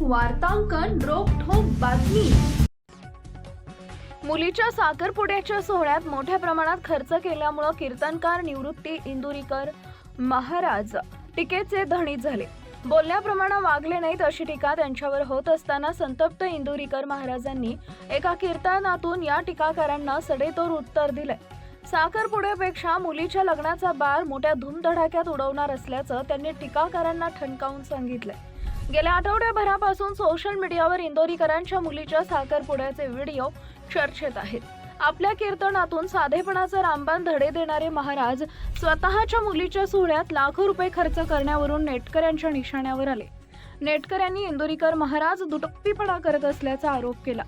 वार्तांकन रोखोक बातमी. मुलीच्या साखरपुड्याच्या सोहळ्यात मोठ्या प्रमाणात खर्च केल्यामुळं कीर्तनकार निवृत्ती इंदुरीकर महाराज टीकेचे धणी झाले. बोलण्याप्रमाणे वागले नाहीत अशी टीका त्यांच्यावर होत असताना संतप्त इंदुरीकर महाराजांनी एका कीर्तनातून या टीकाकारांना सडेतोड उत्तर दिले साखरपुड्यापेक्षा मुलीच्या लग्नाचा बार मोठ्या धूमधडाक्यात उडवणार असल्याचं त्यांनी टीकाकारांना ठणकावून सांगितलंय. गेल्या आठवड्याभरापासून सोशल मीडियावर इंदोरीकरांच्या मुलीच्या साखरपुड्याचे व्हिडिओ चर्चेत आहेत. आपल्या कीर्तनातून साधेपणाचा रामबाण धडे देणारे महाराज स्वतःच्या मुलीच्या सोहळ्यात लाखो रुपये खर्च करण्यावरून नेटकऱ्यांच्या निशाण्यावर आले. नेटकऱ्यांनी इंदोरीकर महाराज दुटप्पीपणा करत असल्याचा आरोप केला.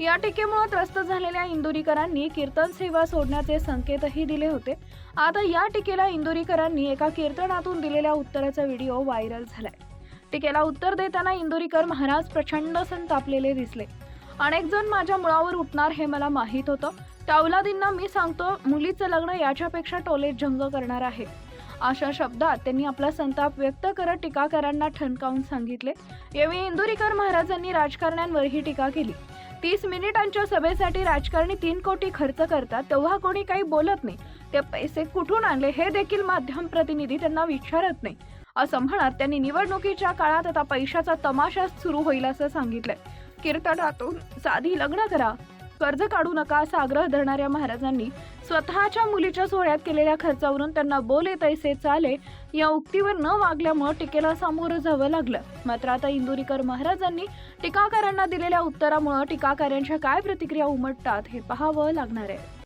या टीकेमुळे त्रस्त झालेल्या इंदोरीकरांनी कीर्तन सेवा सोडण्याचे संकेतही दिले होते. आता या टीकेला इंदोरीकरांनी एका कीर्तनातून दिलेल्या उत्तराचा व्हिडिओ व्हायरल झालाय. टीकेला उत्तर देताना इंदोरीकर महाराज प्रचंड संतापलेले दिसले. अनेक जण माझ्या मुळावर उठणार हे मला माहीत होतं. त्या औलादींना मी सांगतो मुलीचं लग्न याच्यापेक्षा टोले जंग करणार आहे. अशा शब्दात त्यांनी आपला संताप व्यक्त करत टीकाकारांना ठणकावून सांगितले. यावेळी इंदुरीकर महाराजांनी राजकारण्यांवरही टीका केली. तीस मिनिटांच्या सभेसाठी राजकारणी तीन कोटी खर्च करतात तेव्हा कोणी काही बोलत नाही. ते पैसे कुठून आणले हे देखील माध्यम प्रतिनिधी त्यांना विचारत नाही. असं म्हणत त्यांनी निवडणुकीच्या काळात आता पैशाचा तमाशा सुरू होईल असं सांगितलंय. कीर्तनातून साधी लग्न करा. कर्ज काढू नका असा आग्रह धरणाऱ्या महाराजांनी स्वतःच्या मुलीच्या सोहळ्यात केलेल्या खर्चावरून त्यांना बोले तैसे चाले या उक्तीवर न वागल्यामुळे टीकेला सामोरं जावं लागलं. मात्र आता इंदुरीकर महाराजांनी टीकाकारांना दिलेल्या उत्तरामुळे टीकाकारांच्या काय प्रतिक्रिया उमटतात हे पाहावं लागणार आहे.